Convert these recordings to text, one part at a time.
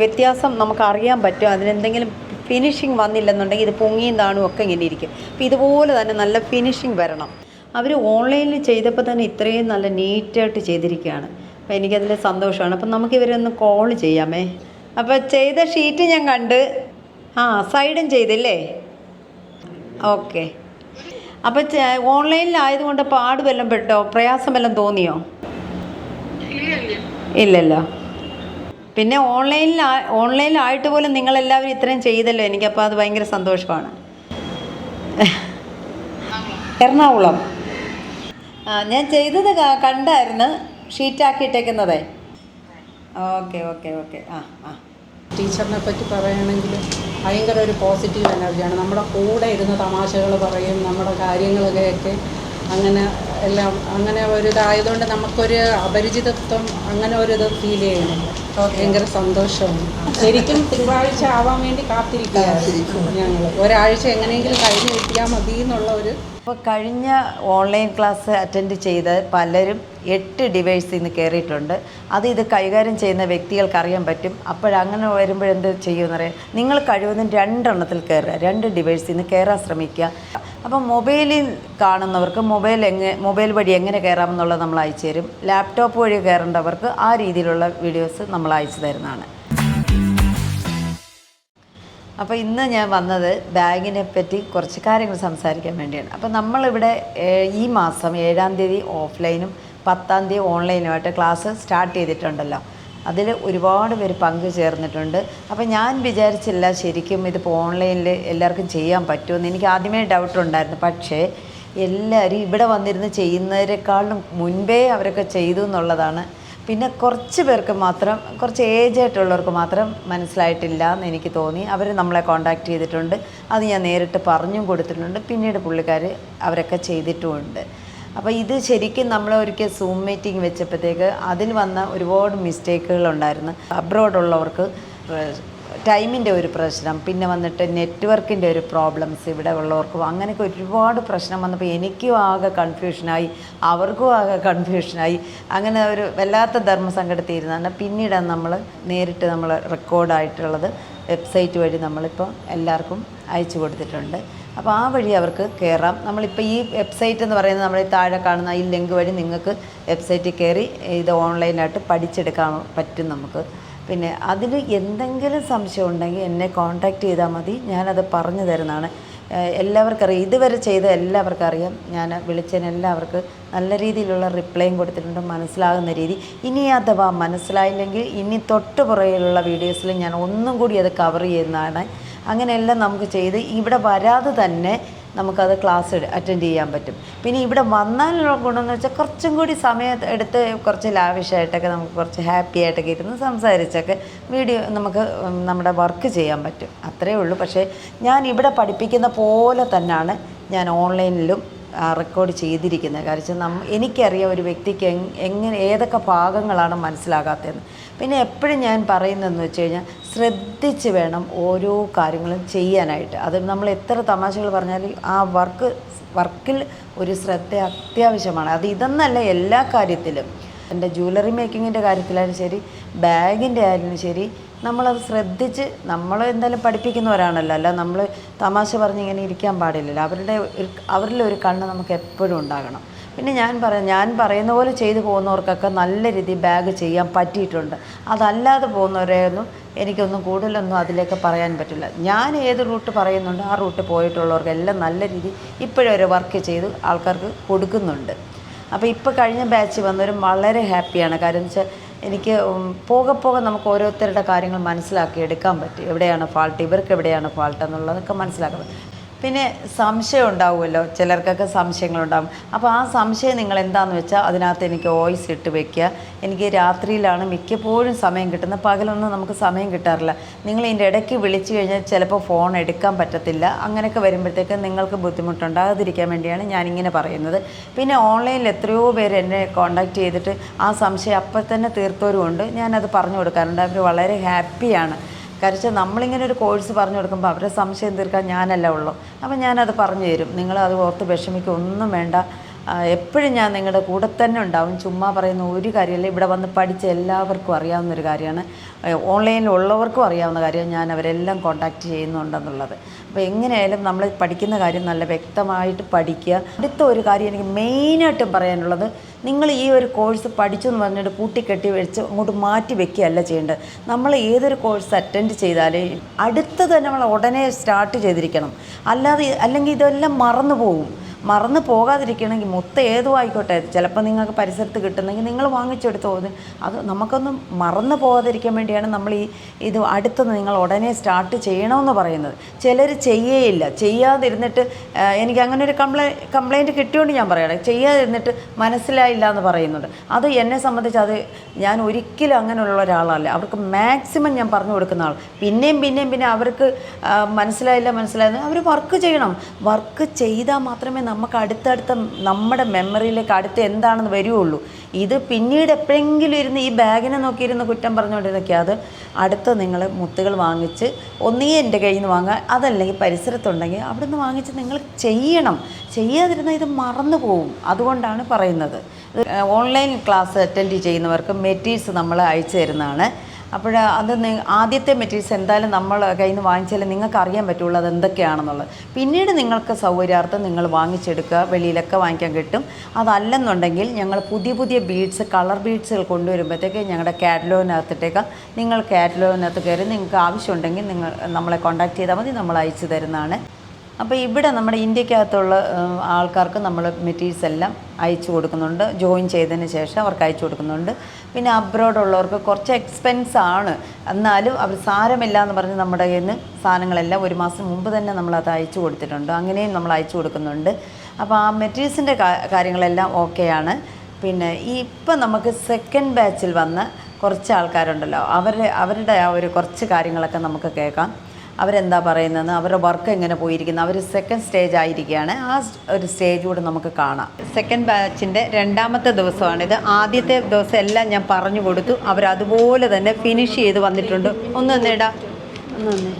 വ്യത്യാസം നമുക്ക് അറിയാൻ പറ്റും. അതിനെന്തെങ്കിലും ഫിനിഷിങ് വന്നില്ലെന്നുണ്ടെങ്കിൽ ഇത് പൊങ്ങിയും താണും ഒക്കെ ഇങ്ങനെ ഇരിക്കും. അപ്പോൾ ഇതുപോലെ തന്നെ നല്ല ഫിനിഷിങ് വരണം. അവർ ഓൺലൈനിൽ ചെയ്തപ്പോൾ തന്നെ ഇത്രയും നല്ല നീറ്റായിട്ട് ചെയ്തിരിക്കുകയാണ്. അപ്പോൾ എനിക്കതിൽ സന്തോഷമാണ്. അപ്പം നമുക്ക് ഇവരൊന്ന് കോൾ ചെയ്യാമേ. അപ്പോൾ ചെയ്ത ഷീറ്റ് ഞാൻ കണ്ട്. ആ സൈഡും ചെയ്തില്ലേ? ഓക്കെ അപ്പോൾ ഓൺലൈനിലായതുകൊണ്ട് പാട് വല്ലതും പെട്ടോ? പ്രയാസം വല്ലതും തോന്നിയോ ഇല്ലല്ലോ. പിന്നെ ഓൺലൈനിൽ ഓൺലൈനിലായിട്ട് പോലും നിങ്ങളെല്ലാവരും ഇത്രയും ചെയ്തല്ലോ. എനിക്കപ്പോൾ അത് ഭയങ്കര സന്തോഷമാണ്. എറണാകുളം. ഞാൻ ചെയ്തത് കണ്ടായിരുന്നു. ഷീറ്റാക്കിയിട്ടേക്കുന്നതേ ഓക്കെ ഓക്കെ ഓക്കെ. ആ ആ. ടീച്ചറിനെ പറ്റി പറയുകയാണെങ്കിൽ ഭയങ്കര ഒരു പോസിറ്റീവ് എനർജിയാണ്. നമ്മുടെ കൂടെ ഇരുന്ന് തമാശകൾ പറയും നമ്മുടെ കാര്യങ്ങളൊക്കെ അങ്ങനെ എല്ലാം അങ്ങനെ ഒരു ഇതായതുകൊണ്ട് നമുക്കൊരു അപരിചിതത്വം അങ്ങനെ ഒരു ഇത് ഫീൽ ചെയ്യുന്നില്ല ഭയങ്കര സന്തോഷമാണ്. ശരിക്കും തിങ്കളാഴ്ച ആവാൻ വേണ്ടി കാത്തിരിക്കുകയായിരുന്നു ഞങ്ങൾ ഒരാഴ്ച എങ്ങനെയെങ്കിലും കഴിഞ്ഞ് കിട്ടിയാൽ മതി എന്നുള്ള ഒരു ഇപ്പോൾ കഴിഞ്ഞ ഓൺലൈൻ ക്ലാസ് അറ്റൻഡ് ചെയ്ത പലരും എട്ട് ഡിവൈസിൽ നിന്ന് കയറിയിട്ടുണ്ട് അത് ഇത് കൈകാര്യം ചെയ്യുന്ന വ്യക്തികൾക്ക് അറിയാൻ പറ്റും. അപ്പോഴങ്ങനെ വരുമ്പോഴെന്ത് ചെയ്യുമെന്ന് അറിയാം നിങ്ങൾ കഴിവതും രണ്ടെണ്ണത്തിൽ കയറുക രണ്ട് ഡിവൈസിൽ നിന്ന് കയറാൻ ശ്രമിക്കുക. അപ്പം മൊബൈലിൽ കാണുന്നവർക്ക് മൊബൈൽ എങ്ങനെ മൊബൈൽ വഴി എങ്ങനെ കയറാമെന്നുള്ളത് നമ്മൾ അയച്ചു തരും. ലാപ്ടോപ്പ് വഴി കയറേണ്ടവർക്ക് ആ രീതിയിലുള്ള വീഡിയോസ് നമ്മൾ അയച്ചു തരുന്നതാണ്. അപ്പോൾ ഇന്ന് ഞാൻ വന്നത് ബാഗിനെ പറ്റി കുറച്ച് കാര്യങ്ങൾ സംസാരിക്കാൻ വേണ്ടിയാണ്. അപ്പോൾ നമ്മളിവിടെ ഈ മാസം ഏഴാം തീയതി ഓഫ്ലൈനും പത്താം തീയതി ഓൺലൈനുമായിട്ട് ക്ലാസ് സ്റ്റാർട്ട് ചെയ്തിട്ടുണ്ടല്ലോ. അതിൽ ഒരുപാട് പേര് പങ്കു ചേർന്നിട്ടുണ്ട് അപ്പോൾ ഞാൻ വിചാരിച്ചില്ല ശരിക്കും ഇതിപ്പോൾ ഓൺലൈനിൽ എല്ലാവർക്കും ചെയ്യാൻ പറ്റുമെന്ന്. എനിക്ക് ആദ്യമേ ഡൗട്ട് ഉണ്ടായിരുന്നു. പക്ഷേ എല്ലാവരും ഇവിടെ വന്നിരുന്ന് ചെയ്യുന്നതിനേക്കാളും മുൻപേ അവരൊക്കെ ചെയ്തു എന്നുള്ളതാണ്. പിന്നെ കുറച്ച് പേർക്ക് മാത്രം കുറച്ച് ഏജ് ആയിട്ടുള്ളവർക്ക് മാത്രം മനസ്സിലായിട്ടില്ല എന്ന് എനിക്ക് തോന്നി. അവർ നമ്മളെ കോണ്ടാക്ട് ചെയ്തിട്ടുണ്ട്. അത് ഞാൻ നേരിട്ട് പറഞ്ഞും കൊടുത്തിട്ടുണ്ട്. പിന്നീട് പുള്ളിക്കാർ അവരൊക്കെ ചെയ്തിട്ടുമുണ്ട്. അപ്പോൾ ഇത് ശരിക്കും നമ്മൾ ഒരിക്കൽ സൂം മീറ്റിംഗ് വെച്ചപ്പോഴത്തേക്ക് അതിന് വന്ന ഒരുപാട് മിസ്റ്റേക്കുകൾ ഉണ്ടായിരുന്നു. അബ്രോഡുള്ളവർക്ക് ടൈമിന്റെ ഒരു പ്രശ്നം പിന്നെ വന്നിട്ട് നെറ്റ്വർക്കിന്റെ ഒരു പ്രോബ്ലംസ് ഇവിടെ ഉള്ളവർക്കും അങ്ങനെയൊക്കെ ഒരുപാട് പ്രശ്നം വന്നപ്പോൾ എനിക്കും ആകെ കൺഫ്യൂഷനായി അവർക്കും ആകെ കൺഫ്യൂഷനായി അങ്ങനെ ഒരു വല്ലാത്ത ധർമ്മസങ്കടത്തിയിരുന്നാണ് പിന്നീടാണ് നമ്മൾ നേരിട്ട് നമ്മൾ റെക്കോർഡായിട്ടുള്ളത് വെബ്സൈറ്റ് വഴി നമ്മളിപ്പോൾ എല്ലാവർക്കും അയച്ചു കൊടുത്തിട്ടുണ്ട്. അപ്പോൾ ആ വഴി അവർക്ക് കയറാം നമ്മളിപ്പോൾ ഈ വെബ്സൈറ്റ് എന്ന് പറയുന്നത് നമ്മൾ താഴെ കാണുന്ന ഈ ലിങ്ക് വഴി നിങ്ങൾക്ക് വെബ്സൈറ്റിൽ കയറി ഇത് ഓൺലൈനായിട്ട് പഠിച്ചെടുക്കാൻ പറ്റും നമുക്ക്. പിന്നെ അതിൽ എന്തെങ്കിലും സംശയം ഉണ്ടെങ്കിൽ എന്നെ കോൺടാക്റ്റ് ചെയ്താൽ മതി. ഞാനത് പറഞ്ഞു തരുന്നതാണ്. എല്ലാവർക്കും അറിയാം ഇതുവരെ ചെയ്ത എല്ലാവർക്കും അറിയാം. ഞാൻ വിളിച്ചതിന് എല്ലാവർക്കും നല്ല രീതിയിലുള്ള റിപ്ലൈയും കൊടുത്തിട്ടുണ്ട്. മനസ്സിലാകുന്ന രീതി. ഇനി അഥവാ മനസ്സിലായില്ലെങ്കിൽ ഇനി തൊട്ട് പുറകിലുള്ള വീഡിയോസിൽ ഞാൻ ഒന്നും കൂടി അത് കവർ ചെയ്യുന്നതാണ്. അങ്ങനെയെല്ലാം നമുക്ക് ചെയ്ത് ഇവിടെ വരാതെ തന്നെ നമുക്കത് ക്ലാസ് അറ്റൻഡ് ചെയ്യാൻ പറ്റും. പിന്നെ ഇവിടെ വന്നാലുള്ള ഗുണമെന്ന് വെച്ചാൽ കുറച്ചും കൂടി സമയം എടുത്ത് കുറച്ച് ലാവിഷായിട്ടൊക്കെ നമുക്ക് കുറച്ച് ഹാപ്പി ആയിട്ടൊക്കെ ഇരുന്ന് സംസാരിച്ചൊക്കെ വീഡിയോ നമുക്ക് നമ്മുടെ വർക്ക് ചെയ്യാൻ പറ്റും. അത്രയേ ഉള്ളൂ. പക്ഷേ ഞാൻ ഇവിടെ പഠിപ്പിക്കുന്ന പോലെ തന്നെയാണ് ഞാൻ ഓൺലൈനിലും റെക്കോർഡ് ചെയ്തിരിക്കുന്നത്. കാരണം നമ്മ എനിക്കറിയാം ഒരു വ്യക്തിക്ക് എങ്ങനെ ഏതൊക്കെ ഭാഗങ്ങളാണ് മനസ്സിലാകാത്തതെന്ന്. പിന്നെ എപ്പോഴും ഞാൻ പറയുന്നതെന്ന് വെച്ച് കഴിഞ്ഞാൽ ശ്രദ്ധിച്ച് വേണം ഓരോ കാര്യങ്ങളും ചെയ്യാനായിട്ട്. അത് നമ്മൾ എത്ര തമാശകൾ പറഞ്ഞാലും ആ വർക്ക് വർക്കിൽ ഒരു ശ്രദ്ധ അത്യാവശ്യമാണ്. അത് ഇതെന്നല്ല എല്ലാ കാര്യത്തിലും. എന്റെ ജ്വല്ലറി മേക്കിങ്ങിന്റെ കാര്യത്തിലായാലും ശരി ബാഗിന്റെ ആയാലും ശരി നമ്മളത് ശ്രദ്ധിച്ച് നമ്മൾ എന്തായാലും പഠിപ്പിക്കുന്നവരാണല്ലോ. അല്ല നമ്മൾ തമാശ പറഞ്ഞ് ഇങ്ങനെ ഇരിക്കാൻ പാടില്ലല്ലോ. അവരുടെ അവരിലൊരു ഒരു കണ്ണ് നമുക്ക് എപ്പോഴും ഉണ്ടാകണം. പിന്നെ ഞാൻ പറയാം ഞാൻ പറയുന്ന പോലെ ചെയ്തു പോകുന്നവർക്കൊക്കെ നല്ല രീതിയിൽ ബാഗ് ചെയ്യാൻ പറ്റിയിട്ടുണ്ട്. അതല്ലാതെ പോകുന്നവരെയൊന്നും എനിക്കൊന്നും കൂടുതലൊന്നും അതിലേക്ക് പറയാൻ പറ്റില്ല. ഞാൻ ഏത് റൂട്ട് പറയുന്നുണ്ട് ആ റൂട്ട് പോയിട്ടുള്ളവർക്കെല്ലാം നല്ല രീതി ഇപ്പോഴും ഒരു വർക്ക് ചെയ്ത് ആൾക്കാർക്ക് കൊടുക്കുന്നുണ്ട്. അപ്പോൾ ഇപ്പോൾ കഴിഞ്ഞ ബാച്ച് വന്നവരും വളരെ ഹാപ്പിയാണ് കാരണം വെച്ചാൽ എനിക്ക് പോകെ പോകെ നമുക്ക് ഓരോരുത്തരുടെ കാര്യങ്ങൾ മനസ്സിലാക്കി എടുക്കാൻ പറ്റും. എവിടെയാണ് ഫാൾട്ട് ഇവർക്ക് എവിടെയാണ് ഫാൾട്ട് എന്നുള്ളതൊക്കെ മനസ്സിലാക്കാൻ പറ്റും. പിന്നെ സംശയം ഉണ്ടാവുമല്ലോ ചിലർക്കൊക്കെ സംശയങ്ങളുണ്ടാകും അപ്പോൾ ആ സംശയം നിങ്ങൾ എന്താണെന്ന് വെച്ചാൽ അതിനകത്ത് എനിക്ക് വോയിസ് ഇട്ട് വെക്കുക. എനിക്ക് രാത്രിയിലാണ് മിക്കപ്പോഴും സമയം കിട്ടുന്നത്. പകലൊന്നും നമുക്ക് സമയം കിട്ടാറില്ല. നിങ്ങൾ ഇതിന്റെ ഇടയ്ക്ക് വിളിച്ചു കഴിഞ്ഞാൽ ചിലപ്പോൾ ഫോൺ എടുക്കാൻ പറ്റത്തില്ല. അങ്ങനെയൊക്കെ വരുമ്പോഴത്തേക്ക് നിങ്ങൾക്ക് ബുദ്ധിമുട്ടുണ്ടാകാതിരിക്കാൻ വേണ്ടിയാണ് ഞാനിങ്ങനെ പറയുന്നത്. പിന്നെ ഓൺലൈനിൽ എത്രയോ പേര് എന്നെ കോൺടാക്റ്റ് ചെയ്തിട്ട് ആ സംശയം അപ്പം തന്നെ തീർത്തവരുമുണ്ട്. ഞാനത് പറഞ്ഞു കൊടുക്കാറുണ്ട്. അവർ വളരെ ഹാപ്പിയാണ്. കാരണം നമ്മളിങ്ങനെ ഒരു കോഴ്സ് പറഞ്ഞു കൊടുക്കുമ്പോൾ അവരുടെ സംശയം തീർക്കാൻ ഞാനല്ല ഉള്ളൂ. അപ്പോൾ ഞാനത് പറഞ്ഞു തരും. നിങ്ങളത് ഓർത്ത് വിഷമിക്കുക ഒന്നും വേണ്ട. എപ്പോഴും ഞാൻ നിങ്ങളുടെ കൂടെ തന്നെ ഉണ്ടാവും. ചുമ്മാ പറയുന്ന ഒരു കാര്യമല്ല. ഇവിടെ വന്ന് പഠിച്ച എല്ലാവർക്കും അറിയാവുന്ന ഒരു കാര്യമാണ്. ഓൺലൈനിൽ ഉള്ളവർക്കും അറിയാവുന്ന കാര്യമാണ് ഞാൻ അവരെല്ലാം കോൺടാക്റ്റ് ചെയ്യുന്നുണ്ടെന്നുള്ളത്. അപ്പോൾ എങ്ങനെയായാലും നമ്മൾ പഠിക്കുന്ന കാര്യം നല്ല വ്യക്തമായിട്ട് പഠിക്കുക. അടുത്ത ഒരു കാര്യം എനിക്ക് മെയിനായിട്ടും പറയാനുള്ളത് നിങ്ങൾ ഈ ഒരു കോഴ്സ് പഠിച്ചു എന്ന് പറഞ്ഞിട്ട് കൂട്ടിക്കെട്ടി വെച്ച് അങ്ങോട്ട് മാറ്റി വെക്കുകയല്ല ചെയ്യേണ്ടത്. നമ്മൾ ഏതൊരു കോഴ്സ് അറ്റൻഡ് ചെയ്താലും തന്നെ നമ്മൾ ഉടനെ സ്റ്റാർട്ട് ചെയ്തിരിക്കണം. അല്ലാതെ അല്ലെങ്കിൽ ഇതെല്ലാം മറന്നു പോകും മറന്നു പോകാതിരിക്കണമെങ്കിൽ മൊത്തം ഏതും ആയിക്കോട്ടെ. ചിലപ്പോൾ നിങ്ങൾക്ക് പരിസരത്ത് കിട്ടുന്നെങ്കിൽ നിങ്ങൾ വാങ്ങിച്ചെടുത്ത്. പോകുന്നത് അത് നമുക്കൊന്നും മറന്നു പോകാതിരിക്കാൻ വേണ്ടിയാണ് നമ്മൾ ഈ ഇത് അടുത്തത് നിങ്ങൾ ഉടനെ സ്റ്റാർട്ട് ചെയ്യണമെന്ന് പറയുന്നത്. ചിലർ ചെയ്യേയില്ല. ചെയ്യാതിരുന്നിട്ട് എനിക്ക് അങ്ങനെ ഒരു കംപ്ലൈ കംപ്ലൈന്റ് കിട്ടിയോണ്ട് ഞാൻ പറയണം. ചെയ്യാതിരുന്നിട്ട് മനസ്സിലായില്ല എന്ന് പറയുന്നുണ്ട് അത് എന്നെ സംബന്ധിച്ച് അത് ഞാൻ ഒരിക്കലും അങ്ങനെയുള്ള ഒരാളല്ല. അവർക്ക് മാക്സിമം ഞാൻ പറഞ്ഞു കൊടുക്കുന്ന ആൾ പിന്നെയും പിന്നെയും പിന്നെ അവർക്ക് മനസ്സിലായില്ല മനസ്സിലായില്ല. അവർ വർക്ക് ചെയ്യണം. വർക്ക് ചെയ്താൽ മാത്രമേ നമുക്ക് അടുത്തടുത്ത നമ്മുടെ മെമ്മറിയിലേക്ക് അടുത്ത് എന്താണെന്ന് വരികയുള്ളൂ ഇത് പിന്നീട് എപ്പോഴെങ്കിലും ഇരുന്ന് ഈ ബാഗിനെ നോക്കിയിരുന്ന് കുറ്റം പറഞ്ഞുകൊണ്ടിരുന്നൊക്കെ അത് അടുത്ത് നിങ്ങൾ മുത്തുകൾ വാങ്ങിച്ച് ഒന്നീ എന്റെ കയ്യിൽ നിന്ന് വാങ്ങുക. അതല്ലെങ്കിൽ പരിസരത്തുണ്ടെങ്കിൽ അവിടെ നിന്ന് വാങ്ങിച്ച് നിങ്ങൾ ചെയ്യണം. ചെയ്യാതിരുന്നാൽ ഇത് മറന്നു പോകും അതുകൊണ്ടാണ് പറയുന്നത്. ഓൺലൈൻ ക്ലാസ് അറ്റൻഡ് ചെയ്യുന്നവർക്ക് മെറ്റീരിയൽസ് നമ്മൾ അയച്ചു തരുന്നതാണ്. അപ്പോൾ അത് ആദ്യത്തെ മെറ്റീരിയൽസ് എന്തായാലും നമ്മൾ കയ്യിൽ നിന്ന് വാങ്ങിച്ചാലേ നിങ്ങൾക്ക് അറിയാൻ പറ്റുള്ളൂ അത് എന്തൊക്കെയാണെന്നുള്ളത്. പിന്നീട് നിങ്ങൾക്ക് സൗകര്യാർത്ഥം നിങ്ങൾ വാങ്ങിച്ചെടുക്കുക വെളിയിലൊക്കെ വാങ്ങിക്കാൻ കിട്ടും. അതല്ലെന്നുണ്ടെങ്കിൽ ഞങ്ങൾ പുതിയ പുതിയ ബീഡ്സ് കളർ ബീഡ്സുകൾ കൊണ്ടുവരുമ്പോഴത്തേക്ക് ഞങ്ങളുടെ കാറ്റലോഗിനകത്തിട്ടേക്ക്. നിങ്ങൾ കാറ്റലോഗിനകത്ത് കയറി നിങ്ങൾക്ക് ആവശ്യമുണ്ടെങ്കിൽ നിങ്ങൾ നമ്മളെ കോൺടാക്ട് ചെയ്താൽ മതി നമ്മൾ അയച്ചു തരുന്നതാണ്. അപ്പോൾ ഇവിടെ നമ്മുടെ ഇന്ത്യക്കകത്തുള്ള ആൾക്കാർക്ക് നമ്മൾ മെറ്റീരിയൽസ് എല്ലാം അയച്ചു കൊടുക്കുന്നുണ്ട്. ജോയിൻ ചെയ്തതിന് ശേഷം അവർക്ക് അയച്ചു കൊടുക്കുന്നുണ്ട്. പിന്നെ അബ്രോഡ് ഉള്ളവർക്ക് കുറച്ച് എക്സ്പെൻസ് ആണ് എന്നാലും അവർ സാരമില്ല എന്ന് പറഞ്ഞ് നമ്മുടെ കയ്യിൽ നിന്ന് സാധനങ്ങളെല്ലാം ഒരു മാസം മുമ്പ് തന്നെ നമ്മൾ അത് അയച്ചു കൊടുത്തിട്ടുണ്ട്. അങ്ങനെയും നമ്മൾ അയച്ചു കൊടുക്കുന്നുണ്ട്. അപ്പോൾ ആ മെറ്റീരിയൽസിന്റെ കാര്യങ്ങളെല്ലാം ഓക്കെയാണ്. പിന്നെ ഈ ഇപ്പം നമുക്ക് സെക്കൻഡ് ബാച്ചിൽ വന്ന കുറച്ച് ആൾക്കാരുണ്ടല്ലോ. അവർ അവരുടെ ആ ഒരു കുറച്ച് കാര്യങ്ങളൊക്കെ നമുക്ക് കേൾക്കാം. അവരെന്താ പറയുന്നതെന്ന് അവരുടെ വർക്ക് എങ്ങനെ പോയിരിക്കുന്നു? അവർ സെക്കൻഡ് സ്റ്റേജ് ആയിരിക്കുകയാണ്. ആ ഒരു സ്റ്റേജ് കൂടെ നമുക്ക് കാണാം. സെക്കൻഡ് ബാച്ചിന്റെ രണ്ടാമത്തെ ദിവസമാണിത്. ആദ്യത്തെ ദിവസം എല്ലാം ഞാൻ പറഞ്ഞു കൊടുത്തു. അവർ അതുപോലെ തന്നെ ഫിനിഷ് ചെയ്ത് വന്നിട്ടുണ്ട്. ഒന്ന് നേടാ ഒന്ന് തന്നെ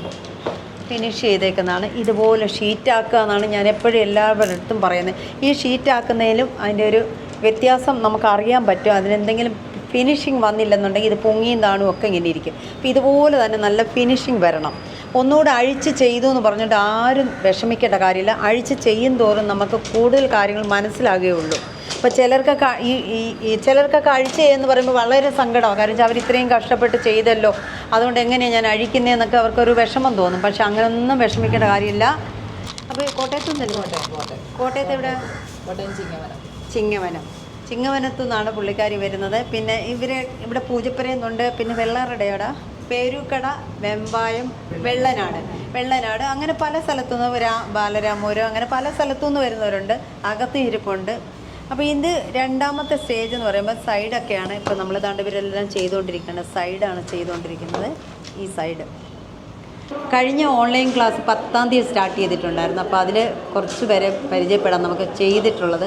ഫിനിഷ് ചെയ്തേക്കുന്നതാണ്. ഇതുപോലെ ഷീറ്റാക്കുക എന്നാണ് ഞാൻ എപ്പോഴും എല്ലാവരുടെ അടുത്തും പറയുന്നത്. ഈ ഷീറ്റാക്കുന്നതിലും അതിന്റെ ഒരു വ്യത്യാസം നമുക്ക് അറിയാൻ പറ്റും. അതിനെന്തെങ്കിലും ഫിനിഷിങ് വന്നില്ലെന്നുണ്ടെങ്കിൽ ഇത് പൊങ്ങിയും താണും ഒക്കെ ഇങ്ങനെ ഇരിക്കും. അപ്പോൾ ഇതുപോലെ തന്നെ നല്ല ഫിനിഷിങ് വരണം. ഒന്നുകൂടെ അഴിച്ച് ചെയ്തു എന്ന് പറഞ്ഞിട്ട് ആരും വിഷമിക്കേണ്ട കാര്യമില്ല. അഴിച്ച് ചെയ്യും തോറും നമുക്ക് കൂടുതൽ കാര്യങ്ങൾ മനസ്സിലാകുകയുള്ളൂ. അപ്പോൾ ചിലർക്കൊക്കെ ഈ ഈ ചിലർക്കൊക്കെ അഴിച്ച് എന്ന് പറയുമ്പോൾ വളരെ സങ്കടമാണ്. കാരണം വെച്ചാൽ അവർ ഇത്രയും കഷ്ടപ്പെട്ട് ചെയ്തല്ലോ. അതുകൊണ്ട് എങ്ങനെയാണ് ഞാൻ അഴിക്കുന്നതെന്നൊക്കെ അവർക്കൊരു വിഷമം തോന്നും. പക്ഷെ അങ്ങനെയൊന്നും വിഷമിക്കേണ്ട കാര്യമില്ല. അപ്പോൾ കോട്ടയത്ത് നിന്നല്ലേ കോട്ടയം കോട്ടയത്ത് എവിടെ? ചിങ്ങവനം. ചിങ്ങവനം. ചിങ്ങവനത്തു നിന്നാണ് പുള്ളിക്കാരി വരുന്നത്. പിന്നെ ഇവർ ഇവിടെ പൂജപ്പുരയെന്നുണ്ട് പിന്നെ വെള്ളാറുടെയോടെ. പേരൂക്കട വെമ്പായം വെള്ളനാട്. വെള്ളനാട് അങ്ങനെ പല സ്ഥലത്തുനിന്ന് രാ ബാലരാമൂരം അങ്ങനെ പല സ്ഥലത്തുനിന്ന് വരുന്നവരുണ്ട്. അകത്ത് ഇരിപ്പുണ്ട്. അപ്പോൾ ഇത് രണ്ടാമത്തെ സ്റ്റേജ് എന്ന് പറയുമ്പോൾ സൈഡൊക്കെയാണ് ഇപ്പോൾ നമ്മൾ ദാണ്ട് ഇവരെല്ലാം ചെയ്തുകൊണ്ടിരിക്കുന്നത്. സൈഡാണ് ചെയ്തുകൊണ്ടിരിക്കുന്നത് ഈ സൈഡ് കഴിഞ്ഞ ഓൺലൈൻ ക്ലാസ് പത്താം തീയതി സ്റ്റാർട്ട് ചെയ്തിട്ടുണ്ടായിരുന്നു. അപ്പോൾ അതിൽ കുറച്ച് പേരെ പരിചയപ്പെടാം നമുക്ക് ചെയ്തിട്ടുള്ളത്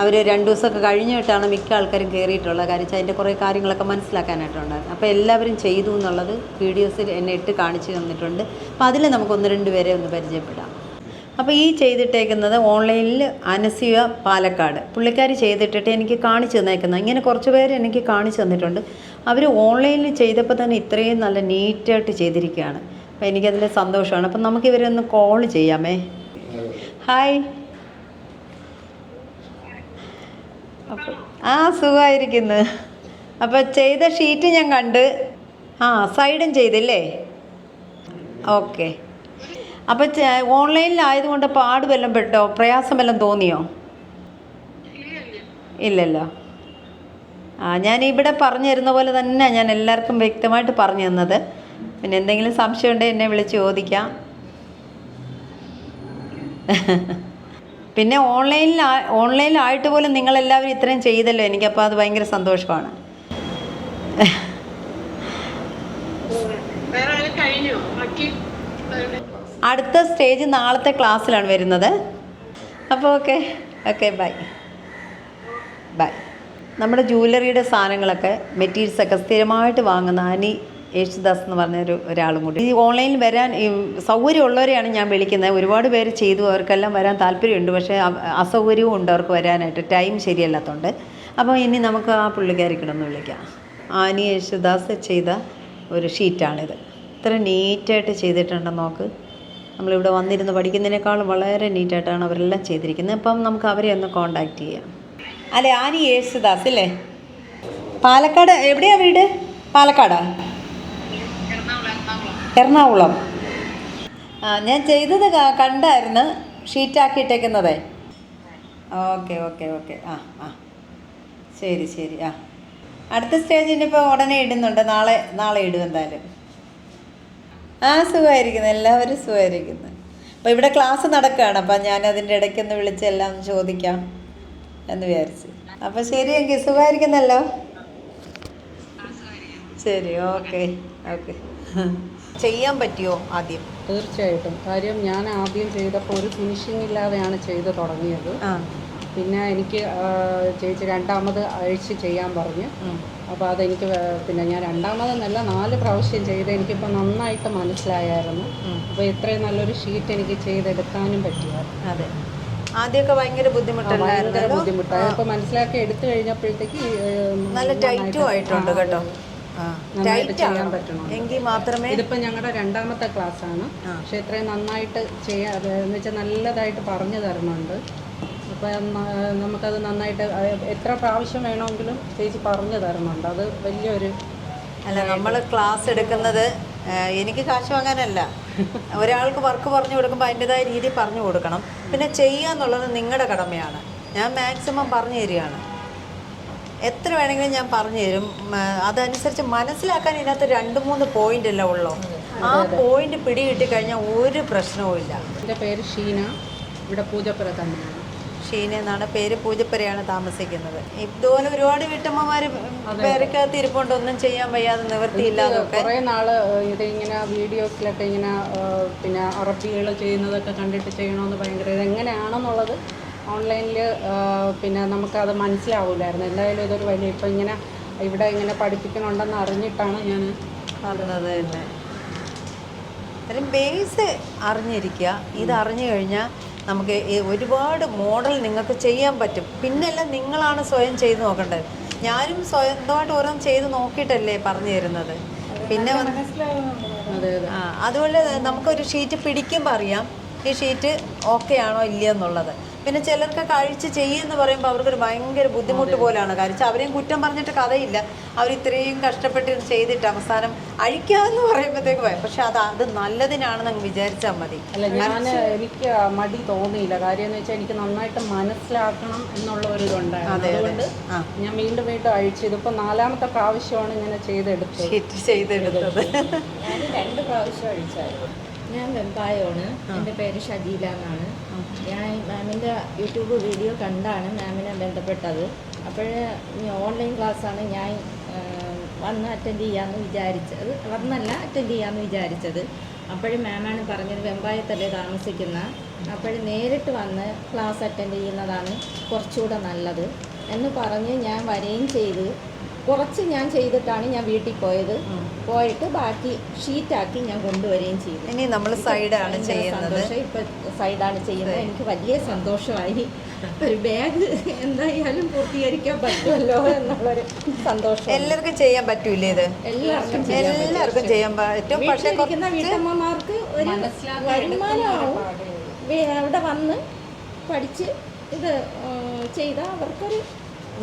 അവർ രണ്ട് ദിവസമൊക്കെ കഴിഞ്ഞിട്ടാണ് മിക്ക ആൾക്കാരും കയറിയിട്ടുള്ളത് കാര്യം വെച്ചാൽ അതിന്റെ കുറേ കാര്യങ്ങളൊക്കെ മനസ്സിലാക്കാനായിട്ടുണ്ടായിരുന്നു. അപ്പോൾ എല്ലാവരും ചെയ്തു എന്നുള്ളത് വീഡിയോസിൽ എന്നെ ഇട്ട് കാണിച്ചു തന്നിട്ടുണ്ട്. അപ്പോൾ അതിൽ നമുക്ക് ഒന്ന് രണ്ട് പേരെ ഒന്ന് പരിചയപ്പെടാം. അപ്പോൾ ഈ ചെയ്തിട്ടേക്കുന്നത് ഓൺലൈനിൽ അനസിയ പാലക്കാട്. പുള്ളിക്കാരി ചെയ്തിട്ടിട്ട് എനിക്ക് കാണിച്ചു തന്നേക്കുന്നത് ഇങ്ങനെ കുറച്ച് പേര് എനിക്ക് കാണിച്ചു തന്നിട്ടുണ്ട്. അവർ ഓൺലൈനിൽ ചെയ്തപ്പോൾ തന്നെ ഇത്രയും നല്ല നീറ്റായിട്ട് ചെയ്തിരിക്കുകയാണ്. അപ്പോൾ എനിക്കതിൽ സന്തോഷമാണ്. അപ്പം നമുക്ക് ഇവരെ ഒന്ന് കോൾ ചെയ്യാമേ. ഹായ്. അപ്പോൾ ആ സുഖമായിരിക്കുന്നു. അപ്പോൾ ചെയ്ത ഷീറ്റ് ഞാൻ കണ്ട്. ആ സൈഡും ചെയ്തില്ലേ? ഓക്കെ. അപ്പോൾ ഓൺലൈനിലായതുകൊണ്ട് പാട് വല്ലതും പെട്ടോ? പ്രയാസം വല്ലതും തോന്നിയോ? ഇല്ലല്ലോ. ആ ഞാൻ ഇവിടെ പറഞ്ഞു തരുന്ന പോലെ തന്നെ ഞാൻ എല്ലാവർക്കും വ്യക്തമായിട്ട് പറഞ്ഞു തന്നത്. പിന്നെ എന്തെങ്കിലും സംശയം ഉണ്ടെങ്കിൽ എന്നെ വിളിച്ച് ചോദിക്കാം. പിന്നെ ഓൺലൈനിൽ ഓൺലൈനിലായിട്ട് പോലും നിങ്ങളെല്ലാവരും ഇത്രയും ചെയ്തല്ലോ. എനിക്കപ്പോൾ അത് ഭയങ്കര സന്തോഷമാണ്. അടുത്ത സ്റ്റേജ് നാളത്തെ ക്ലാസ്സിലാണ് വരുന്നത്. അപ്പോൾ ഓക്കെ ഓക്കെ ബൈ ബൈ നമ്മുടെ ജൂവലറിയുടെ സാധനങ്ങളൊക്കെ മെറ്റീരിയൽസൊക്കെ സ്ഥിരമായിട്ട് വാങ്ങുന്ന അനി യേശുദാസ് എന്ന് പറഞ്ഞ ഒരു ഒരാളും കൂടി. ഈ ഓൺലൈനിൽ വരാൻ ഈ സൗകര്യമുള്ളവരെയാണ് ഞാൻ വിളിക്കുന്നത്. ഒരുപാട് പേര് ചെയ്തു. അവർക്കെല്ലാം വരാൻ താല്പര്യമുണ്ട്. പക്ഷേ അസൗകര്യവും ഉണ്ട് അവർക്ക് വരാനായിട്ട്. ടൈം ശരിയല്ലാത്തതുകൊണ്ട് അപ്പോൾ ഇനി നമുക്ക് ആ പുള്ളിക്കാരിക്കണമെന്ന് വിളിക്കാം. ആനി യേശുദാസ് ചെയ്ത ഒരു ഷീറ്റാണിത്. ഇത്ര നീറ്റായിട്ട് ചെയ്തിട്ടുണ്ടെന്ന് നോക്ക്. നമ്മളിവിടെ വന്നിരുന്ന് പഠിക്കുന്നതിനേക്കാളും വളരെ നീറ്റായിട്ടാണ് അവരെല്ലാം ചെയ്തിരിക്കുന്നത്. അപ്പം നമുക്ക് അവരെ ഒന്ന് കോണ്ടാക്ട് ചെയ്യാം. അല്ലേ ആനി യേശുദാസ് അല്ലേ പാലക്കാട് എവിടെയാണ് വീട്? പാലക്കാടാ? എറണാകുളം. ആ ഞാൻ ചെയ്തത് കണ്ടായിരുന്നു. ഷീറ്റാക്കിയിട്ടേക്കുന്നതേ. Okay okay okay. ആ ആ. ശരി ശരി. ആ. അടുത്ത സ്റ്റേജിന് ഇപ്പോൾ ഉടനെ ഇടുന്നുണ്ട്. നാളെ നാളെ ഇടും എന്തായാലും. ആ സുഖമായിരിക്കുന്നു. എല്ലാവരും സുഖമായിരിക്കുന്നു. അപ്പോൾ ഇവിടെ ക്ലാസ് നടക്കുകയാണ്. അപ്പം ഞാൻ അതിന്റെ ഇടയ്ക്കൊന്ന് വിളിച്ച് എല്ലാം ചോദിക്കാം എന്ന് വിചാരിച്ച്. അപ്പോൾ ശരി എങ്കിൽ സുഖമായിരിക്കുന്നല്ലോ? ശരി ഓക്കെ ഓക്കെ. ചെയ്യാൻ പറ്റിയോ ആദ്യം? തീർച്ചയായിട്ടും. കാര്യം ഞാൻ ആദ്യം ചെയ്തപ്പോൾ ഒരു ഫിനിഷിംഗ് ഇല്ലാതെയാണ് ചെയ്ത് തുടങ്ങിയത്. പിന്നെ എനിക്ക് ചേച്ചി രണ്ടാമത് അഴിച്ച് ചെയ്യാൻ പറഞ്ഞു. അപ്പോൾ അതെനിക്ക് പിന്നെ ഞാൻ രണ്ടാമതെന്നല്ല നാല് പ്രാവശ്യം ചെയ്ത് എനിക്കിപ്പോൾ നന്നായിട്ട് മനസ്സിലായായിരുന്നു. അപ്പോൾ ഇത്രയും നല്ലൊരു ഷീറ്റ് എനിക്ക് ചെയ്തെടുക്കാനും പറ്റിയായിരുന്നു. അതെ. ആദ്യമൊക്കെ ഭയങ്കര ബുദ്ധിമുട്ടുണ്ടായിരുന്നു ബുദ്ധിമുട്ടാണ് അപ്പോൾ മനസ്സിലാക്കി എടുത്തു കഴിഞ്ഞപ്പോഴത്തേക്ക് നല്ല ടൈറ്റും ആയിട്ടുണ്ട് കേട്ടോ. ടൈറ്റ് ചെയ്യാൻ പറ്റണം. എങ്കിൽ മാത്രമേ ഇതിപ്പോൾ ഞങ്ങളുടെ രണ്ടാമത്തെ ക്ലാസ് ആണ്. പക്ഷെ ഇത്രയും നന്നായിട്ട് ചെയ്യാൻ എന്ന് വെച്ചാൽ നല്ലതായിട്ട് പറഞ്ഞു തരുന്നുണ്ട് അപ്പം നമുക്കത് നന്നായിട്ട് എത്ര പ്രാവശ്യം വേണമെങ്കിലും ചേച്ചി പറഞ്ഞു തരുന്നുണ്ട് അത് വലിയൊരു അല്ല നമ്മൾ ക്ലാസ് എടുക്കുന്നത് എനിക്ക് കാശ് വാങ്ങാനല്ല. ഒരാൾക്ക് വർക്ക് പറഞ്ഞു കൊടുക്കുമ്പോൾ അതിന്റെതായ രീതി പറഞ്ഞു കൊടുക്കണം. പിന്നെ ചെയ്യുക എന്നുള്ളത് നിങ്ങളുടെ കടമയാണ്. ഞാൻ മാക്സിമം പറഞ്ഞു തരികയാണ്. എത്ര വേണമെങ്കിലും ഞാൻ പറഞ്ഞു തരും. അതനുസരിച്ച് മനസ്സിലാക്കാൻ ഇതിനകത്ത് രണ്ട് മൂന്ന് പോയിന്റ് അല്ല ഉള്ളൂ. ആ പോയിന്റ് പിടി കിട്ടി കഴിഞ്ഞാൽ ഒരു പ്രശ്നവും ഇല്ല. എന്റെ പേര് ഷീന. ഇവിടെ പൂജപ്പുര തന്നെയാണ്. ഷീന എന്നാണ് പേര് പൂജപ്പുരയാണ് താമസിക്കുന്നത്. ഇതുപോലെ ഒരുപാട് വീട്ടമ്മമാര് പേരക്കകത്ത് ഇരിപ്പുണ്ട്. ഒന്നും ചെയ്യാൻ വയ്യാതെ നിവൃത്തിയില്ലാതൊക്കെ കുറേ നാൾ ഇത് ഇങ്ങനെ വീഡിയോസിലൊക്കെ ഇങ്ങനെ പിന്നെ അറബികൾ ചെയ്യുന്നതൊക്കെ കണ്ടിട്ട് ചെയ്യണമെന്ന് ഭയങ്കര ഇത് എങ്ങനെയാണെന്നുള്ളത് ഓൺലൈനിൽ പിന്നെ നമുക്കത് മനസ്സിലാവില്ലായിരുന്നു എന്തായാലും ഇതൊരു വലിയ ഇപ്പം ഇങ്ങനെ ഇവിടെ ഇങ്ങനെ പഠിപ്പിക്കണുണ്ടെന്ന് അറിഞ്ഞിട്ടാണ് ഞാൻ പറഞ്ഞത് തന്നെ ബേസ് അറിഞ്ഞിരിക്കുക. ഇത് അറിഞ്ഞു കഴിഞ്ഞാൽ നമുക്ക് ഒരുപാട് മോഡൽ നിങ്ങൾക്ക് ചെയ്യാൻ പറ്റും. പിന്നെല്ലാം നിങ്ങളാണ് സ്വയം ചെയ്ത് നോക്കേണ്ടത്. ഞാനും സ്വന്തമായിട്ട് ഓരോ ചെയ്ത് നോക്കിയിട്ടല്ലേ പറഞ്ഞു തരുന്നത്. പിന്നെ അതെ അതെ ആ അതുപോലെ നമുക്കൊരു ഷീറ്റ് പിടിക്കുമ്പോൾ അറിയാം. ഈ ഷീറ്റ് ഓക്കെ ആണോ ഇല്ലയെന്നുള്ളത് പിന്നെ ചിലർക്ക് കഴിച്ച് ചെയ്യുമെന്ന് പറയുമ്പോൾ അവർക്കൊരു ഭയങ്കര ബുദ്ധിമുട്ട് പോലെയാണ് കാര്യം അവരെയും കുറ്റം പറഞ്ഞിട്ട് കഥയില്ല. അവർ ഇത്രയും കഷ്ടപ്പെട്ട് ചെയ്തിട്ട് അവസാനം അഴിക്കാന്ന് പറയുമ്പോഴത്തേക്ക് ഭയം. പക്ഷെ അത് അത് നല്ലതിനാണെന്ന് അങ്ങ് വിചാരിച്ചാൽ മതി. അല്ല ഞാൻ എനിക്ക് മടി തോന്നിയില്ല. കാര്യം എന്ന് വെച്ചാൽ എനിക്ക് നന്നായിട്ട് മനസ്സിലാക്കണം എന്നുള്ള ഒരു ഇതുണ്ടായിരുന്നു. അതെ, അതെ. അതുകൊണ്ട് ഞാൻ വീണ്ടും വീണ്ടും അഴിച്ചു. ഇതിപ്പോ നാലാമത്തെ പ്രാവശ്യമാണ് ഇങ്ങനെ ചെയ്തെടുത്തത്. ചെയ്തെടുത്തത്. ഞാൻ രണ്ട് പ്രാവശ്യം അഴിച്ചായിരുന്നു. ഞാൻ വെമ്പായമാണ് എന്റെ പേര് ഷജീല എന്നാണ്. ഞാൻ മാമിന്റെ യൂട്യൂബ് വീഡിയോ കണ്ടാണ് മാമിനെ ബന്ധപ്പെട്ടത്. അപ്പോഴേ ഓൺലൈൻ ക്ലാസ്സാണ് ഞാൻ വന്ന് അറ്റൻഡ് ചെയ്യാമെന്ന് വിചാരിച്ചത്. വന്നല്ല അറ്റൻഡ് ചെയ്യാമെന്ന് വിചാരിച്ചത്. അപ്പോഴും മാമാണ് പറഞ്ഞത് വെമ്പായത്തല്ലേ താമസിക്കുന്ന. അപ്പോൾ നേരിട്ട് വന്ന് ക്ലാസ് അറ്റൻഡ് ചെയ്യുന്നതാണ് കുറച്ചുകൂടെ നല്ലത് എന്ന് പറഞ്ഞ് ഞാൻ വരികയും ചെയ്ത്. കുറച്ച് ഞാൻ ചെയ്തിട്ടാണ് ഞാൻ വീട്ടിൽ പോയത്. പോയിട്ട് ബാക്കി ഷീറ്റാക്കി ഞാൻ കൊണ്ടുവരികയും ചെയ്തു. ഇനി നമ്മൾ സൈഡാണ് ചെയ്യുന്നത്. ഇപ്പൊ സൈഡാണ് ചെയ്യുന്നത്. എനിക്ക് വലിയ സന്തോഷമായി. ഒരു ബാഗ് എന്തായാലും പൂർത്തീകരിക്കാൻ പറ്റുമല്ലോ എന്നുള്ളൊരു സന്തോഷം. എല്ലാവർക്കും ചെയ്യാൻ പറ്റൂലേ ഇത്? എല്ലാവർക്കും എല്ലാവർക്കും ചെയ്യാൻ പറ്റും. പക്ഷേ വീട്ടമ്മമാർക്ക് ഒരു വരുമാനമാവും. അവിടെ വന്ന് പഠിച്ച് ഇത് ചെയ്താൽ അവർക്കൊരു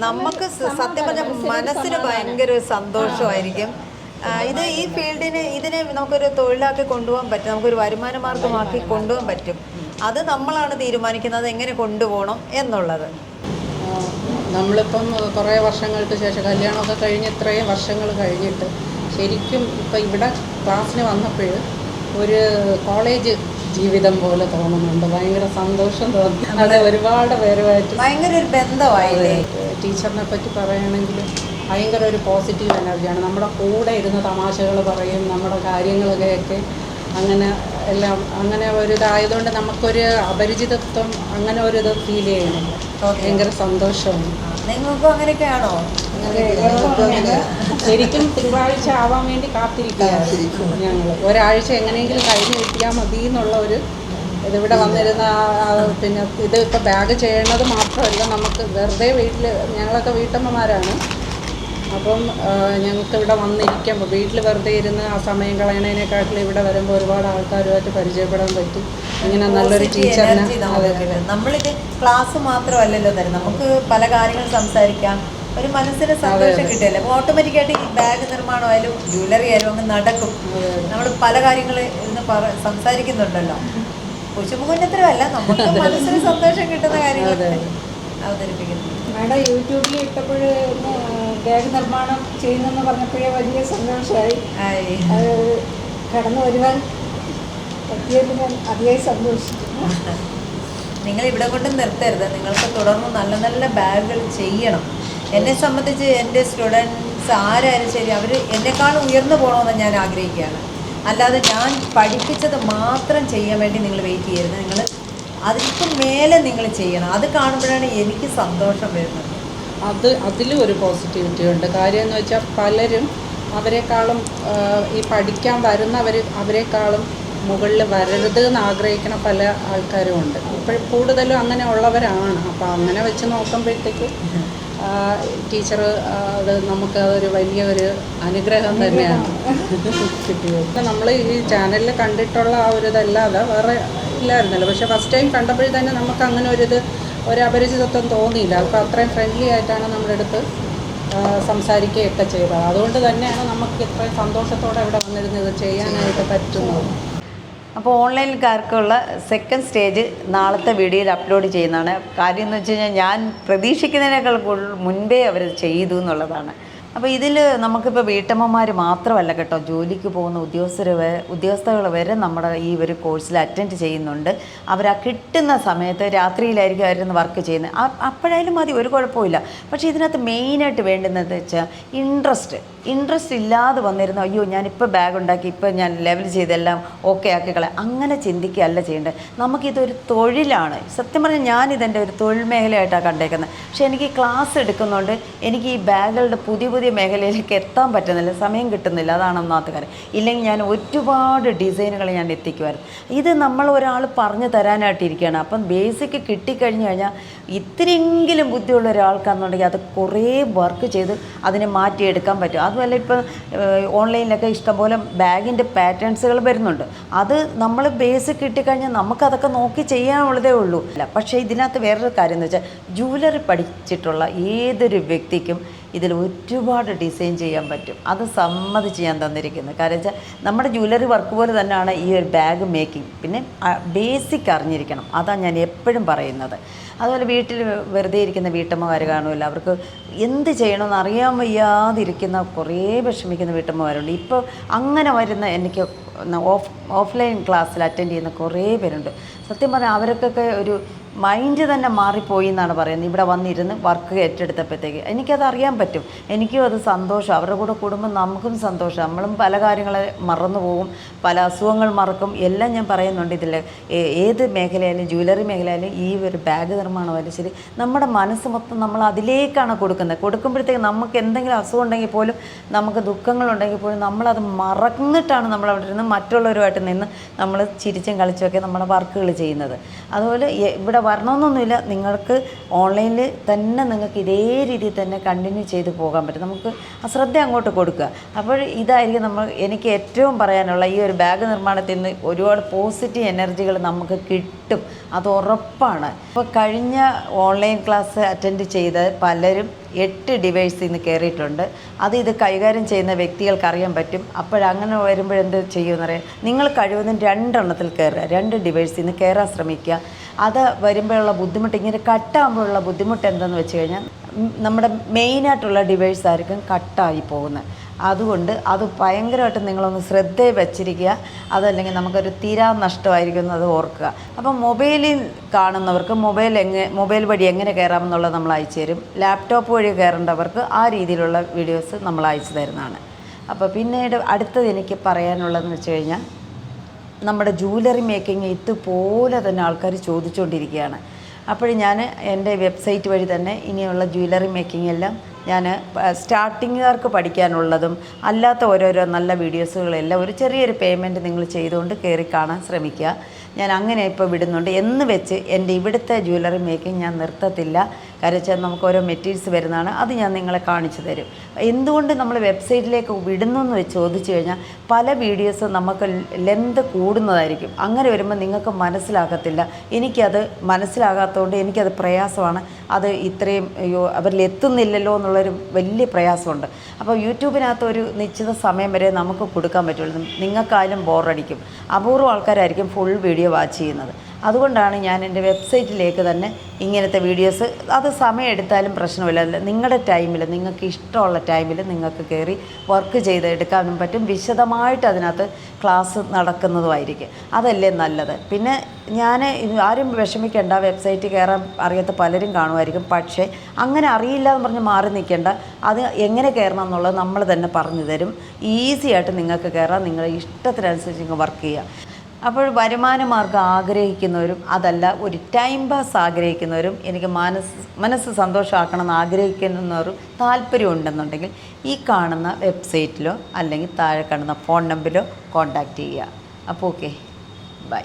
നമുക്ക് സത്യം പറഞ്ഞ മനസ്സിന് ഭയങ്കര ഒരു സന്തോഷമായിരിക്കും. ഇത് ഈ ഫീൽഡിന് ഇതിനെ നമുക്കൊരു തൊഴിലാക്കി കൊണ്ടുപോകാൻ പറ്റും. നമുക്കൊരു വരുമാന മാർഗമാക്കി കൊണ്ടുപോകാൻ പറ്റും. അത് നമ്മളാണ് തീരുമാനിക്കുന്നത് എങ്ങനെ കൊണ്ടുപോകണം എന്നുള്ളത്. നമ്മളിപ്പം കുറേ വർഷങ്ങൾക്ക് ശേഷം കല്യാണമൊക്കെ കഴിഞ്ഞ് ഇത്രയും വർഷങ്ങൾ കഴിഞ്ഞിട്ട് ശരിക്കും ഇപ്പം ഇവിടെ ക്ലാസ്സിന് വന്നപ്പോൾ ഒരു കോളേജ് ജീവിതം പോലെ തോന്നുന്നുണ്ട്. ഭയങ്കര സന്തോഷം തോന്നുന്നു അതെ ഒരുപാട് പേരുമായിട്ട് ഭയങ്കര ഒരു ബന്ധമായില്ലേ? ടീച്ചറിനെ പറ്റി പറയുകയാണെങ്കിൽ ഭയങ്കര ഒരു പോസിറ്റീവ് എനർജിയാണ് നമ്മുടെ കൂടെ ഇരുന്ന് തമാശകൾ പറയും നമ്മുടെ കാര്യങ്ങളൊക്കെ അങ്ങനെ എല്ലാം അങ്ങനെ ഒരു ഇതായതുകൊണ്ട് നമുക്കൊരു അപരിചിതത്വം അങ്ങനെ ഒരു ഇത് ഫീൽ ചെയ്യണില്ല ഭയങ്കര സന്തോഷമാണ്. നിങ്ങൾക്കും അങ്ങനെയൊക്കെയാണോ? ശരിക്കും തിങ്കളാഴ്ച ആവാൻ വേണ്ടി കാത്തിരിക്കുകയാണ് ഞങ്ങൾ ഒരാഴ്ച എങ്ങനെയെങ്കിലും കഴിഞ്ഞ് കിട്ടിയാൽ മതി എന്നുള്ള ഒരു ഇതിവിടെ വന്നിരുന്ന പിന്നെ ഇത് ഇപ്പോൾ ബാഗ് ചെയ്യണത് മാത്രമല്ല നമുക്ക് വെറുതെ വീട്ടിൽ ഞങ്ങളൊക്കെ വീട്ടമ്മമാരാണ്. അപ്പം ഞങ്ങൾക്ക് ഇവിടെ വന്നിരിക്കുമ്പോൾ വീട്ടിൽ വെറുതെ ഇരുന്ന് ആ സമയം കളയണതിനെക്കാട്ടിൽ ഇവിടെ വരുമ്പോൾ ഒരുപാട് ആൾക്കാരുമായിട്ട് പരിചയപ്പെടാൻ പറ്റി. ഇങ്ങനെ നല്ലൊരു ടീച്ചർ ടീച്ചറിനെ നമ്മളിത് ക്ലാസ് മാത്രമല്ലല്ലോ തരും നമുക്ക് പല കാര്യങ്ങൾ സംസാരിക്കാം. ഒരു മനസ്സിന് സന്തോഷം കിട്ടില്ല അപ്പോൾ ഓട്ടോമാറ്റിക്കായിട്ട് ഈ ബാഗ് നിർമ്മാണമായാലും ജ്വല്ലറി ആയാലും അങ്ങ് നടക്കും. നമ്മൾ പല കാര്യങ്ങൾ ഇന്ന് പറ സംസാരിക്കുന്നുണ്ടല്ലോ. കുശുമുന്നത്തരമല്ല നമുക്ക് മനസ്സിന് സന്തോഷം കിട്ടുന്ന കാര്യങ്ങൾ അവതരിപ്പിക്കുന്നു. മാഡം യൂട്യൂബിൽ ഇട്ടപ്പോൾ ബാഗ് നിർമ്മാണം ചെയ്യുന്നെന്ന് പറഞ്ഞപ്പോഴേ വലിയ സന്തോഷമായി ആയി. അത് കടന്നു വരുവാൻ പറ്റിയതിൽ ഞാൻ അതിയായി സന്തോഷിക്കുന്നു. നിങ്ങൾ ഇവിടെ കൊണ്ട് നിർത്തരുത്. നിങ്ങൾക്ക് തുടർന്ന് നല്ല നല്ല ബാഗുകൾ ചെയ്യണം. എന്നെ സംബന്ധിച്ച് എന്റെ സ്റ്റുഡൻസ് ആരായാലും ശരി അവർ എന്നെക്കാളും ഉയർന്നു പോകണമെന്ന് ഞാൻ ആഗ്രഹിക്കുകയാണ്. അല്ലാതെ ഞാൻ പഠിപ്പിച്ചത് മാത്രം ചെയ്യാൻ വേണ്ടി നിങ്ങൾ വെയിറ്റ് ചെയ്യരുത്. നിങ്ങൾ അതിൽക്കും മേലെ നിങ്ങൾ ചെയ്യണം. അത് കാണുമ്പോഴാണ് എനിക്ക് സന്തോഷം വരുന്നത്. അത് അതിലും ഒരു പോസിറ്റിവിറ്റി ഉണ്ട്. കാര്യം എന്ന് വെച്ചാൽ പലരും അവരെക്കാളും ഈ പഠിക്കാൻ വരുന്നവർ അവരെക്കാളും മുകളിൽ വരരുത് എന്ന് ആഗ്രഹിക്കുന്ന പല ആൾക്കാരും ഉണ്ട്. ഇപ്പോൾ കൂടുതലും അങ്ങനെ ഉള്ളവരാണ്. അപ്പോൾ അങ്ങനെ വെച്ച് നോക്കുമ്പോഴത്തേക്ക് ടീച്ചർ അത് നമുക്ക് അതൊരു വലിയ ഒരു അനുഗ്രഹം തന്നെയാണ്. കിട്ടിയത്. നമ്മൾ ഈ ചാനലിൽ കണ്ടിട്ടുള്ള ആ ഒരു ഇതല്ലാതെ വേറെ ഇല്ലായിരുന്നല്ലോ. പക്ഷെ ഫസ്റ്റ് ടൈം കണ്ടപ്പോഴേ തന്നെ നമുക്ക് അങ്ങനെ ഒരു ഇത് ഒരു അപരിചിതത്വം തോന്നിയില്ല. അപ്പോൾ അത്രയും ഫ്രണ്ട്ലി ആയിട്ടാണ് നമ്മുടെ അടുത്ത് സംസാരിക്കുകയൊക്കെ ചെയ്തത്. അതുകൊണ്ട് തന്നെയാണ് നമുക്ക് ഇത്രയും സന്തോഷത്തോടെ ഇവിടെ വന്നിരുന്നത്. ചെയ്യാനായിട്ട് പറ്റുന്നത്. അപ്പോൾ ഓൺലൈൻകാർക്കുള്ള സെക്കൻഡ് സ്റ്റേജ് നാളത്തെ വീഡിയോയിൽ അപ്ലോഡ് ചെയ്യുന്നതാണ്. കാര്യം എന്ന് വെച്ച് കഴിഞ്ഞാൽ ഞാൻ പ്രതീക്ഷിക്കുന്നതിനേക്കാൾ മുൻപേ അവർ ചെയ്തു എന്നുള്ളതാണ്. അപ്പോൾ ഇതിൽ നമുക്കിപ്പോൾ വീട്ടമ്മമാർ മാത്രമല്ല കേട്ടോ ജോലിക്ക് പോകുന്ന ഉദ്യോഗസ്ഥർ വരെ ഉദ്യോഗസ്ഥകൾ വരെ നമ്മുടെ ഈ ഒരു കോഴ്സിൽ അറ്റൻഡ് ചെയ്യുന്നുണ്ട്. അവർ ആ കിട്ടുന്ന സമയത്ത് രാത്രിയിലായിരിക്കും അവരിന്ന് വർക്ക് ചെയ്യുന്നത്. അപ്പോഴായാലും മതി ഒരു കുഴപ്പമില്ല പക്ഷേ ഇതിനകത്ത് മെയിനായിട്ട് വേണ്ടുന്നത് വെച്ചാൽ ഇൻട്രസ്റ്റ് ഇൻട്രസ്റ്റ് ഇല്ലാതെ വന്നിരുന്നു അയ്യോ ഞാനിപ്പോൾ ബാഗ് ഉണ്ടാക്കി ഇപ്പോൾ ഞാൻ ലെവൽ ചെയ്തെല്ലാം ഓക്കെ ആക്കി കളയാം. അങ്ങനെ ചിന്തിക്കുകയല്ല ചെയ്യേണ്ടത്. നമുക്കിതൊരു തൊഴിലാണ്. സത്യം പറഞ്ഞാൽ ഞാനിതെന്റെ ഒരു തൊഴിൽ മേഖലയായിട്ടാണ് കണ്ടേക്കുന്നത് പക്ഷേ എനിക്ക് ക്ലാസ് എടുക്കുന്നതുകൊണ്ട് എനിക്ക് ഈ ബാഗുകളുടെ പുതിയ പുതിയ മേഖലയിലേക്ക് എത്താൻ പറ്റുന്നില്ല സമയം കിട്ടുന്നില്ല. അതാണ് ഒന്നാമത്തെ കാര്യം. ഇല്ലെങ്കിൽ ഞാൻ ഒരുപാട് ഡിസൈനുകൾ ഞാൻ എത്തിക്കുമായിരുന്നു. ഇത് നമ്മൾ ഒരാൾ പറഞ്ഞു തരാനായിട്ടിരിക്കുകയാണ് അപ്പം ബേസിക് കിട്ടിക്കഴിഞ്ഞ് കഴിഞ്ഞാൽ ഇത്രയെങ്കിലും ബുദ്ധിയുള്ള ഒരാൾക്കാണെന്നുണ്ടെങ്കിൽ അത് കുറേ വർക്ക് ചെയ്ത് അതിനെ മാറ്റിയെടുക്കാൻ പറ്റും. അതുമല്ല ഇപ്പം ഓൺലൈനിലൊക്കെ ഇഷ്ടംപോലെ ബാഗിന്റെ പാറ്റേൺസുകൾ വരുന്നുണ്ട്. അത് നമ്മൾ ബേസിക് കിട്ടിക്കഴിഞ്ഞാൽ നമുക്കതൊക്കെ നോക്കി ചെയ്യാനുള്ളതേ ഉള്ളൂ. അല്ല പക്ഷേ ഇതിനകത്ത് വേറൊരു കാര്യം എന്ന് വെച്ചാൽ ജൂവലറി പഠിച്ചിട്ടുള്ള ഏതൊരു വ്യക്തിക്കും ഇതിൽ ഒരുപാട് ഡിസൈൻ ചെയ്യാൻ പറ്റും. അത് സമ്മതിച്ച് ഞാൻ തന്നിരിക്കുന്നത് കാരണം വെച്ചാൽ നമ്മുടെ ജ്വല്ലറി വർക്ക് പോലെ തന്നെയാണ് ഈ ഒരു ബാഗ് മേക്കിംഗ് പിന്നെ ബേസിക് അറിഞ്ഞിരിക്കണം. അതാണ് ഞാൻ എപ്പോഴും പറയുന്നത്. അതുപോലെ വീട്ടിൽ വെറുതെ ഇരിക്കുന്ന വീട്ടമ്മമാർ കാണുമല്ലോ. അവർക്ക് എന്ത് ചെയ്യണമെന്ന് അറിയാൻ വയ്യാതിരിക്കുന്ന കുറേ വിഷമിക്കുന്ന വീട്ടമ്മമാരുണ്ട്. ഇപ്പോൾ അങ്ങനെ വരുന്ന എനിക്ക് ഓഫ് ഓഫ്ലൈൻ ക്ലാസ്സിൽ അറ്റൻഡ് ചെയ്യുന്ന കുറേ പേരുണ്ട്. സത്യം പറഞ്ഞാൽ അവർക്കൊക്കെ ഒരു മൈൻഡ് തന്നെ മാറിപ്പോയി എന്നാണ് പറയുന്നത്. ഇവിടെ വന്നിരുന്ന് വർക്ക് ഏറ്റെടുത്തപ്പോഴത്തേക്ക്. എനിക്കത് അറിയാൻ പറ്റും. എനിക്കും അത് സന്തോഷം. അവരുടെ കൂടെ കൂടുമ്പോൾ നമുക്കും സന്തോഷം. നമ്മളും പല കാര്യങ്ങളെ മറന്നു പോകും. പല അസുഖങ്ങൾ മറക്കും. എല്ലാം ഞാൻ പറയുന്നുണ്ട് ഇതിൽ. ഏത് മേഖലയായാലും ജ്വല്ലറി മേഖലയായാലും ഈ ഒരു ബാഗ് നിർമ്മാണമായാലും ശരി നമ്മുടെ മനസ്സ് മൊത്തം നമ്മൾ അതിലേക്കാണ് കൊടുക്കുന്നത്. കൊടുക്കുമ്പോഴത്തേക്ക് നമുക്ക് എന്തെങ്കിലും അസുഖം ഉണ്ടെങ്കിൽ പോലും നമുക്ക് ദുഃഖങ്ങളുണ്ടെങ്കിൽ പോലും നമ്മളത് മറന്നിട്ടാണ് നമ്മൾ അവിടെ ഇരുന്ന് മറ്റുള്ളവരുമായിട്ട് നിന്ന് നമ്മൾ ചിരിച്ചും കളിച്ചുമൊക്കെ നമ്മുടെ വർക്കുകൾ ചെയ്യുന്നത്. അതുപോലെ ഇവിടെ വരണമെന്നൊന്നുമില്ല. നിങ്ങൾക്ക് ഓൺലൈനിൽ തന്നെ നിങ്ങൾക്ക് ഇതേ രീതിയിൽ തന്നെ കണ്ടിന്യൂ ചെയ്ത് പോകാൻ പറ്റും. നമുക്ക് ആ ശ്രദ്ധ അങ്ങോട്ട് കൊടുക്കുക. അപ്പോൾ ഇതായിരിക്കും നമ്മൾ എനിക്ക് ഏറ്റവും പറയാനുള്ള ഈ ഒരു ബാഗ് നിർമ്മാണത്തിൽ നിന്ന് ഒരുപാട് പോസിറ്റീവ് എനർജികൾ നമുക്ക് കിട്ടും. അത് ഉറപ്പാണ്. ഇപ്പോൾ കഴിഞ്ഞ ഓൺലൈൻ ക്ലാസ് അറ്റൻഡ് ചെയ്ത പലരും എട്ട് ഡിവൈസിൽ നിന്ന് കയറിയിട്ടുണ്ട് അത് ഇത് കൈകാര്യം ചെയ്യുന്ന വ്യക്തികൾക്ക് അറിയാൻ പറ്റും അപ്പോഴങ്ങനെ വരുമ്പോഴെന്ത് ചെയ്യുമെന്ന് പറയാം നിങ്ങൾ കഴിവതും രണ്ടെണ്ണത്തിൽ കയറുക രണ്ട് ഡിവൈസിൽ നിന്ന് കയറാൻ ശ്രമിക്കുക. അത് വരുമ്പോഴുള്ള ബുദ്ധിമുട്ട് ഇങ്ങനെ കട്ടാകുമ്പോഴുള്ള ബുദ്ധിമുട്ട് എന്താണെന്ന് വെച്ച് കഴിഞ്ഞാൽ നമ്മുടെ മെയിനായിട്ടുള്ള ഡിവൈസ് ആയിരിക്കും കട്ടായി പോകുന്നത്. അതുകൊണ്ട് അത് ഭയങ്കരമായിട്ട് നിങ്ങളൊന്ന് ശ്രദ്ധയിൽ വച്ചിരിക്കുക. അതല്ലെങ്കിൽ നമുക്കൊരു തീരാ നഷ്ടമായിരിക്കും അത് ഓർക്കുക. അപ്പം മൊബൈലിൽ കാണുന്നവർക്ക് മൊബൈൽ എങ്ങനെ മൊബൈൽ വഴി എങ്ങനെ കയറാമെന്നുള്ളത് നമ്മൾ അയച്ചു തരും. ലാപ്ടോപ്പ് വഴി കയറേണ്ടവർക്ക് ആ രീതിയിലുള്ള വീഡിയോസ് നമ്മൾ അയച്ചു തരുന്നതാണ്. അപ്പോൾ പിന്നീട് അടുത്തത് എനിക്ക് പറയാനുള്ളതെന്ന് വെച്ച് കഴിഞ്ഞാൽ നമ്മുടെ ജൂവലറി മേക്കിംഗ് ഇതുപോലെ തന്നെ ആൾക്കാർ ചോദിച്ചുകൊണ്ടിരിക്കുകയാണ്. അപ്പോൾ ഞാൻ എന്റെ വെബ്സൈറ്റ് വഴി തന്നെ ഇനിയുള്ള ജ്വല്ലറി മേക്കിംഗ് എല്ലാം ഞാൻ സ്റ്റാർട്ടിങ്ങുകാർക്ക് പഠിക്കാനുള്ളതും അല്ലാത്ത ഓരോരോ നല്ല വീഡിയോസുകളെല്ലാം ഒരു ചെറിയൊരു പേയ്മെന്റ് നിങ്ങൾ ചെയ്തുകൊണ്ട് കയറി കാണാൻ ശ്രമിക്കുക. ഞാൻ അങ്ങനെ ഇപ്പോൾ വിടുന്നുണ്ട്. എന്ന് വെച്ച് എന്റെ ഇവിടുത്തെ ജ്വല്ലറി മേക്കിംഗ് ഞാൻ നിർത്തത്തില്ല. കാര്യം നമുക്ക് ഓരോ മെറ്റീരിയൽസ് വരുന്നതാണ്. അത് ഞാൻ നിങ്ങളെ കാണിച്ചു തരും. എന്തുകൊണ്ട് നമ്മൾ വെബ്സൈറ്റിലേക്ക് വിടുന്നു എന്ന് ചോദിച്ചു കഴിഞ്ഞാൽ പല വീഡിയോസും നമുക്ക് ലെന്ത് കൂടുന്നതായിരിക്കും. അങ്ങനെ വരുമ്പോൾ നിങ്ങൾക്ക് മനസ്സിലാകത്തില്ല. എനിക്കത് മനസ്സിലാകാത്തതുകൊണ്ട് എനിക്കത് പ്രയാസമാണ്. അത് ഇത്രയും അയ്യോ അവരിൽ എത്തുന്നില്ലല്ലോ എന്നുള്ളൊരു വലിയ പ്രയാസമുണ്ട്. അപ്പോൾ യൂട്യൂബിനകത്ത് ഒരു നിശ്ചിത സമയം വരെ നമുക്ക് കൊടുക്കാൻ പറ്റുള്ളൂ. നിങ്ങൾക്കായാലും ബോറടിക്കും അപൂർവം ആൾക്കാരായിരിക്കും ഫുൾ വീഡിയോ വാച്ച് ചെയ്യുന്നത്. അതുകൊണ്ടാണ് ഞാൻ എന്റെ വെബ്സൈറ്റിലേക്ക് തന്നെ ഇങ്ങനത്തെ വീഡിയോസ് അത് സമയമെടുത്താലും പ്രശ്നമില്ല. നിങ്ങളുടെ ടൈമിൽ നിങ്ങൾക്ക് ഇഷ്ടമുള്ള ടൈമിൽ നിങ്ങൾക്ക് കയറി വർക്ക് ചെയ്തെടുക്കാനും പറ്റും. വിശദമായിട്ട് അതിനകത്ത് ക്ലാസ് നടക്കുന്നതുമായിരിക്കും. അതല്ലേ നല്ലത്. പിന്നെ ഞാൻ ആരും വിഷമിക്കേണ്ട വെബ്സൈറ്റ് കയറാൻ അറിയാത്ത പലരും കാണുമായിരിക്കും. പക്ഷേ അങ്ങനെ അറിയില്ല എന്ന് പറഞ്ഞ് മാറി നിൽക്കേണ്ട അത് എങ്ങനെ കയറണം എന്നുള്ളത് നമ്മൾ തന്നെ പറഞ്ഞു തരും. ഈസി ആയിട്ട് നിങ്ങൾക്ക് കയറാം. നിങ്ങളുടെ ഇഷ്ടത്തിനനുസരിച്ച് നിങ്ങൾ വർക്ക് ചെയ്യുക അപ്പോൾ വരുമാന മാർഗം ആഗ്രഹിക്കുന്നവരും അതല്ല ഒരു ടൈം പാസ് ആഗ്രഹിക്കുന്നവരും എനിക്ക് മനസ്സ് മനസ്സ് സന്തോഷമാക്കണം എന്ന് ആഗ്രഹിക്കുന്നവരും താല്പര്യമുണ്ടെന്നുണ്ടെങ്കിൽ ഈ കാണുന്ന വെബ്സൈറ്റിലോ അല്ലെങ്കിൽ താഴെ കാണുന്ന ഫോൺ നമ്പറിലോ കോൺടാക്റ്റ് ചെയ്യുക. അപ്പോൾ ഓക്കെ ബൈ